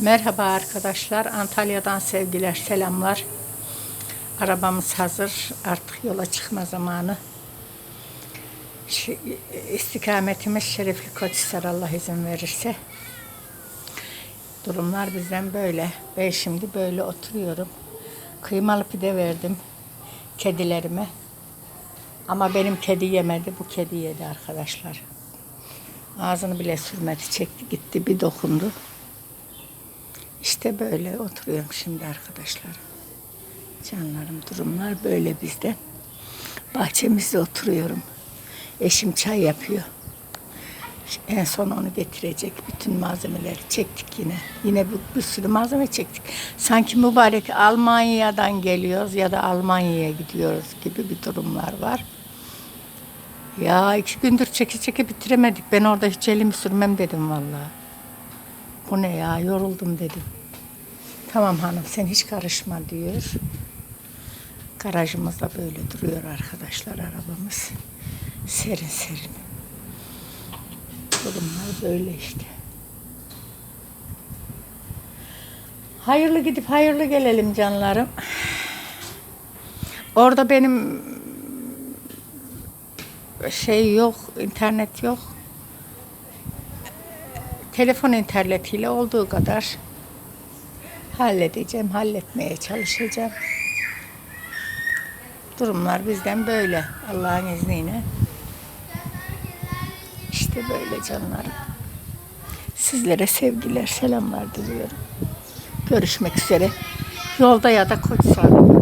Merhaba arkadaşlar. Antalya'dan sevgiler, selamlar. Arabamız hazır. Artık yola çıkma zamanı. Şi- İstikametimiz Şerefli Koçhisar Allah izin verirse. Durumlar bizden böyle. Ben şimdi böyle oturuyorum. Kıymalı pide verdim kedilerime. Ama benim kedi yemedi, bu kedi yedi arkadaşlar. Ağzını bile sürmedi, çekti gitti, bir dokundu. İşte böyle oturuyorum şimdi arkadaşlar. Canlarım durumlar böyle bizde. Bahçemizde oturuyorum. Eşim çay yapıyor. En son onu getirecek. Bütün malzemeleri çektik yine. Yine bir, bir sürü malzeme çektik. Sanki mübarek Almanya'dan geliyoruz ya da Almanya'ya gidiyoruz gibi bir durumlar var. Ya iki gündür çeki çeki bitiremedik. Ben orada hiç elimi sürmem dedim vallahi. Bu ne ya yoruldum dedim. Tamam hanım sen hiç karışma diyor. Garajımızda böyle duruyor arkadaşlar arabamız. Serin serin. Durumlar böyle işte. Hayırlı gidip hayırlı gelelim canlarım. Orada benim şey yok, internet yok. Telefon internetiyle olduğu kadar halledeceğim, halletmeye çalışacağım. Durumlar bizden böyle Allah'ın izniyle. İşte böyle canlarım. Sizlere sevgiler, selamlar diliyorum. Görüşmek üzere. Yolda ya da Koçsar'da